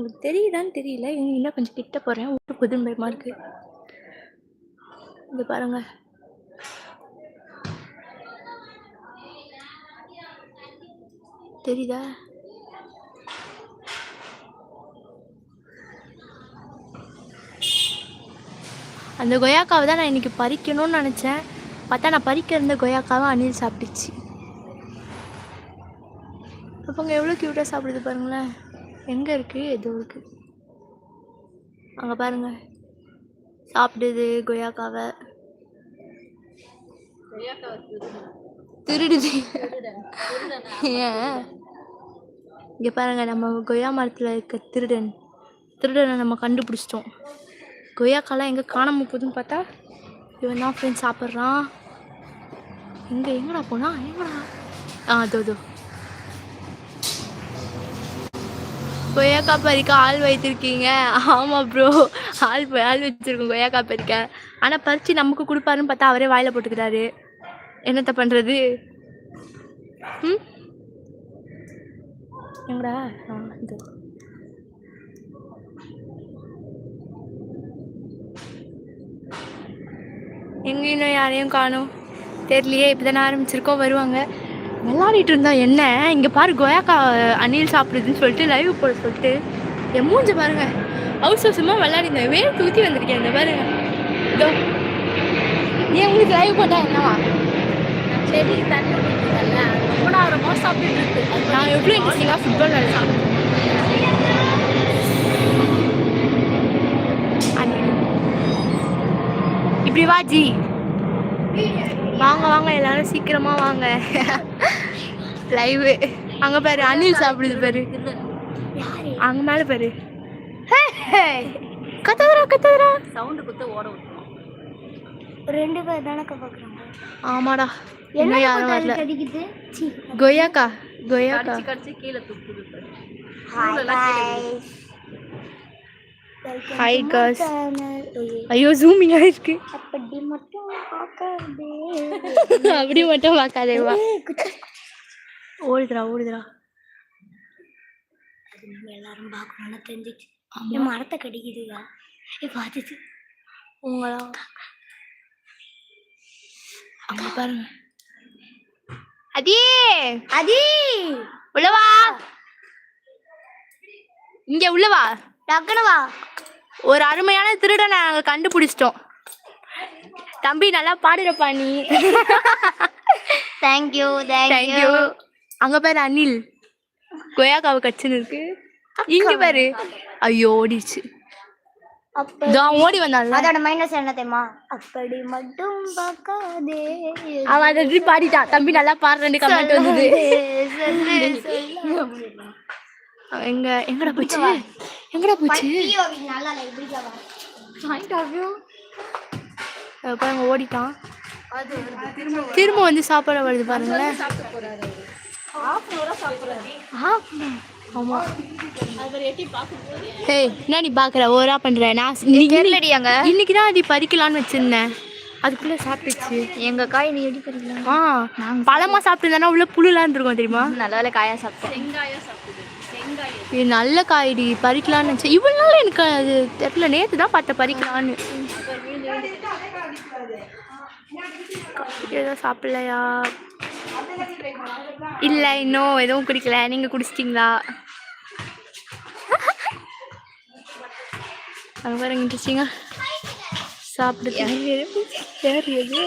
உங்களுக்கு தெரியுதான்னு தெரியல. இன்னும் கொஞ்சம் கிட்ட போறேன். ஒரு புதுன் பயமா இருக்கு. இங்க பாருங்க. தெரியுதா? அந்த கொய்யாக்காவை தான் நான் இன்னைக்கு பறிக்கணும்னு நினச்சேன். பார்த்தா நான் பறிக்க இருந்த கொய்யாக்காவை அணில் சாப்பிட்டுச்சு. அப்போங்க எவ்வளோ க்யூட்டாக சாப்பிடுது பாருங்களேன். எங்கே இருக்குது எதோ இருக்குது அங்கே பாருங்க. சாப்பிடுது கொய்யாக்காவை. திருடுது. ஏன்? இங்கே பாருங்க நம்ம கொய்யா மரத்தில் இருக்க திருடன். திருடனை நம்ம கண்டுபிடிச்சிட்டோம். கொய்யாக்காலாம் எங்கே காணாம போகுதுன்னு பார்த்தா இவன் தான் ஃப்ரெண்ட்ஸ் சாப்பிட்றான். எங்கே எங்கடா போனா? எங்கடா? ஆ அதோ அதோ கொய்யாக்கா பறிக்க ஆள் வைத்திருக்கீங்க. ஆமாம் ப்ரோ ஆள் போய் ஆள் வச்சிருக்கோம் கொய்யாக்கா பறிக்க. ஆனால் பறித்து நமக்கு கொடுப்பாருன்னு பார்த்தா அவரே வாயில் போட்டுக்கிறாரு என்னத்த பண்ணுறது ம்? எங்கடா? இது. எங்க இன்னும் யாரையும் காணும். தெரியலையே இப்போ தானே ஆரம்பிச்சிருக்கோம் வருவாங்க. விளாடிட்டு இருந்தா என்ன? இங்கே பாரு கொயாக்கா அணில் சாப்பிடுதுன்னு சொல்லிட்டு லைவ் போட சொல்லிட்டு என் மூஞ்ச பாருங்க. ஹவுஸ் ஹவுஸமாக விளாடிருந்தேன் வேறு தூத்தி வந்திருக்கேன் இந்த பாருங்க. இதோ. ஏன் உங்களுக்கு லைவ் போட்டா என்னவா? சரி தண்ணி குடிக்குதல்ல ரொம்ப மோசம் சாப்பிட்டு இருக்கு. நான் எவ்வளோ இன்ட்ரெஸ்டிங்காக ஃபுட்பால் விளையாடுறேன் இப்படி வாஜி வாங்க வாங்க எல்லாரும் சீக்கிரமா வாங்க. லைவ் அங்க பாரு அணில் சாப்பிடுது பாரு. அங்க மேல பாரு. கத்துறா கத்துறா. சவுண்டு கொடுத்து ஓட ரெண்டு பேர் தானக்கா பார்க்குறாங்க ஆமாடா. இன்னும் யாரும் வரல. கொய்யாக்கா கொய்யாக்கா. கடிச்சு கடிச்சு கீழே துப்புது பாரு. ஹாய் காஸ் ஐயோ ஜூமிங் ஆயிருக்கு அப்படி மட்டும் பார்க்காதே. அப்படி மட்டும் பார்க்காதேவா ஓடுதுடா ஓடுதுடா. அது எல்லாரும் பார்க்கணும்னு தெரிஞ்சிச்சு. என் மரத்தை கடிக்குதுதா ஏ பார்த்துச்சு உங்களா? அங்க பாருங்க. அடியே அதி! உள்ளவா? இங்க உள்ளவா? டக்குனு வா ஒரு அருமையான திருடனை நாங்க கண்டுபிடிச்சிட்டோம். தம்பி நல்லா பாடுறப்பா நீ. தேங்க்யூ தேங்க்யூ அங்க பாரு அனில். கொய்யாக்காவை கச்சுன்னு இருக்கு. இங்க பாரு. ஐயோ ஓடிச்சு ஓடி வந்தான்ல. அதோட மைனஸ் என்ன தெரியுமா? அப்படி மட்டும் பார்க்காதே. அவன் அதை பாடிட்டான் தம்பி நல்லா பாடுறேன்னு கமெண்ட் வந்தது. எங்க எங்கடா போச்சு? எங்கடா போச்சு? பாருங்க ஓடிட்டான். திரும்ப வந்து சாப்பிட வருது பாருங்களேன் என்ன நீ பாக்குற ஓரா பண்ற? நான் இன்னைக்கு தெரியலடி அங்க. இன்னைக்கு தான் அது பறிக்கலாம்னு வச்சிருந்தேன். அதுக்குள்ள சாப்பிட்டுச்சு. எங்க காய் நீ எப்படி பறிக்கலாம் ஆ பழமா சாப்பிட்டு உள்ள புழுலாம் இருந்திருக்கும் தெரியுமா? நல்ல வேலை காயா சாப்பிட்டேன் இது நல்ல காய்டி பறிக்கலாம்னு நினச்சேன் இவ்வளோ நாள் எனக்கு அது தெரியல. நேற்று தான் பார்த்தேன் பறிக்கலான்னு ஏதோ சாப்பிடலையா? இல்லை இன்னும் எதுவும் குடிக்கல. நீங்கள் குடிச்சிட்டிங்களா? அது பாருங்க இன்ட்ரெஸ்டிங்கா சாப்பிடுது. யார் எது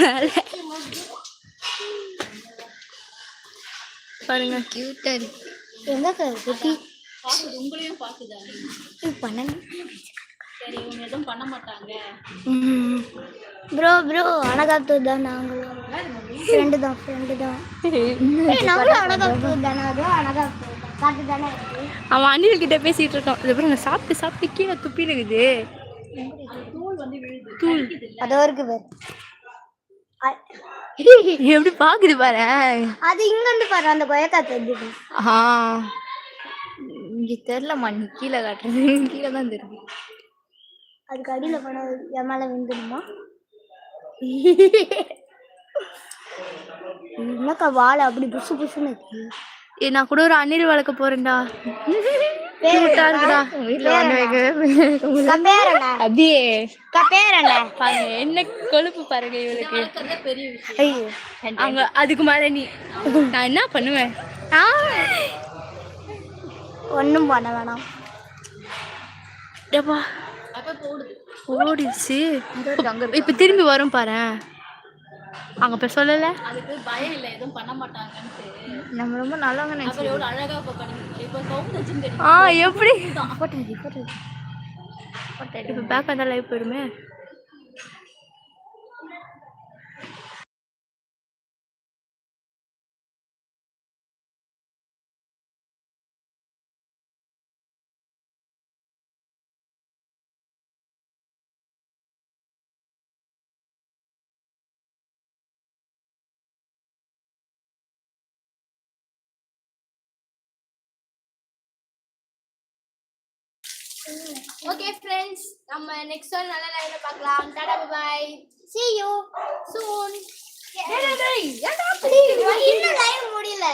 மேலே. பாருங்க. கியூட்டா இருக்கு. எங்க குட்டி. உங்களையும் பண்ண சரி இவங்க எதுவும் பண்ண மாட்டாங்க. ப்ரோ ப்ரோ அனகாத்து தான் நாங்களும். ஃப்ரெண்டு தான் ஃப்ரெண்டு தான். ஏய், நாங்களும் அனகாத்து தானே அதுவும் அனகாத்து காட்டு தானே இருக்கு அவன் அணில் கிட்ட பேசிட்டு இருக்கான். இது பாருங்க சாப்பிட்டு சாப்பிட்டு கீழே துப்பி இருக்குது. தூள் அதோ இருக்கு பேர் எப்படி பாக்குது பாரு. அது இங்க இருந்து பாரு அந்த கொயக்கா தெரிஞ்சுது ஆ இங்க தெரியலம்மா நீ கீழே காட்டுறது. கீழே தான் தெரியுது. அதுக்கு அடியில் போன என் மேலே விழுந்துடுமா என்னக்கா வாழை அப்படி புசு புசுன்னு இருக்கு? ஏய், நான் கூட ஒரு அணில் வளர்க்க போறேன்டா. கியூட்டா இருக்குடா வீட்ல என்ன அப்படியே என்ன பாருங்க என்ன கொழுப்பு பாருங்க இவளுக்கு. பெரிய விஷயம் அங்க அதுக்கு மேல நீ. நான் என்ன பண்ணுவேன்? ஒன்றும் பண்ண வேணாம். ஓடிடுச்சு. இப்ப திரும்பி வரும் பாரு அங்க போய் சொல்லல? அதுக்கு பயம் இல்லை எதுவும் பண்ண மாட்டாங்கன்ட்டு. நம்ம ரொம்ப நல்லவங்க அப்புறம் எவ்வளவு அழகா இப்ப பண்ணி இப்ப கவுண்ட் வச்சுன்னு ஆ எப்படி? இப்ப பேக் வந்தா லைவ் போயிடுமே? ஓகே ஃப்ரெண்ட்ஸ் நம்ம நெக்ஸ்ட் ஒரு நல்ல லைவ்ல பார்க்கலாம். Tata bye see you soon. இன்னும் லைவ் முடியல.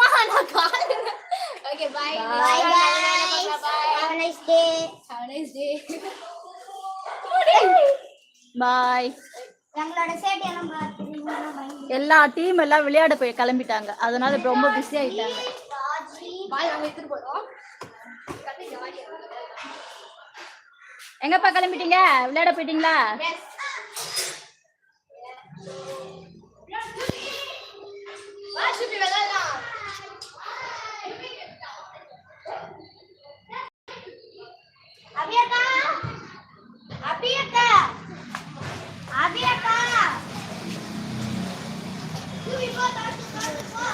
மகா நான் call okay bye bye bye have nice day have nice day எங்களோட எல்லாம் பார்த்துருக்கீங்க எல்லா டீம் எல்லாம் விளையாட போய் கிளம்பிட்டாங்க. அதனால இப்ப ரொம்ப பிஸி ஆயிட்டாங்க. எடுத்துட்டு போறோம் எங்கப்பா கிளம்பிட்டீங்க? விளையாட போயிட்டீங்களா? அபியக்கா? அபியக்கா? அபியக்கா? போ போ.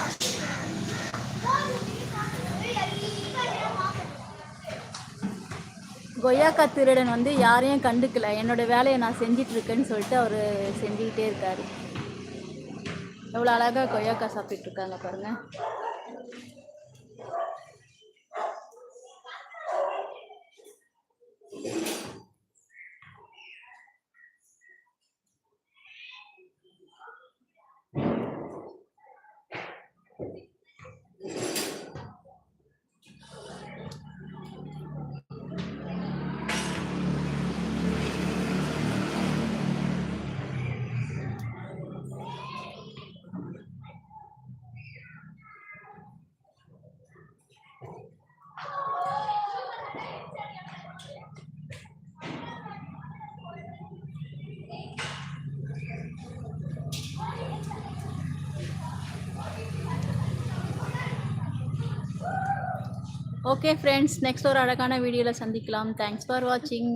கொய்யாக்கா திருடன் வந்து யாரையும் கண்டுக்கல. என்னோட வேலையை நான் செஞ்சிட்டு இருக்கேன்னு சொல்லிட்டு அவரு செஞ்சுக்கிட்டே இருக்காரு. எவ்வளோ அழகாக கொய்யாக்கா சாப்பிட்டு இருக்காங்க பாருங்க. ஓகே ஃப்ரெண்ட்ஸ் நெக்ஸ்ட் ஒரு அழகான வீடியோவில் சந்திக்கலாம். தேங்க்ஸ் ஃபார் வாட்சிங்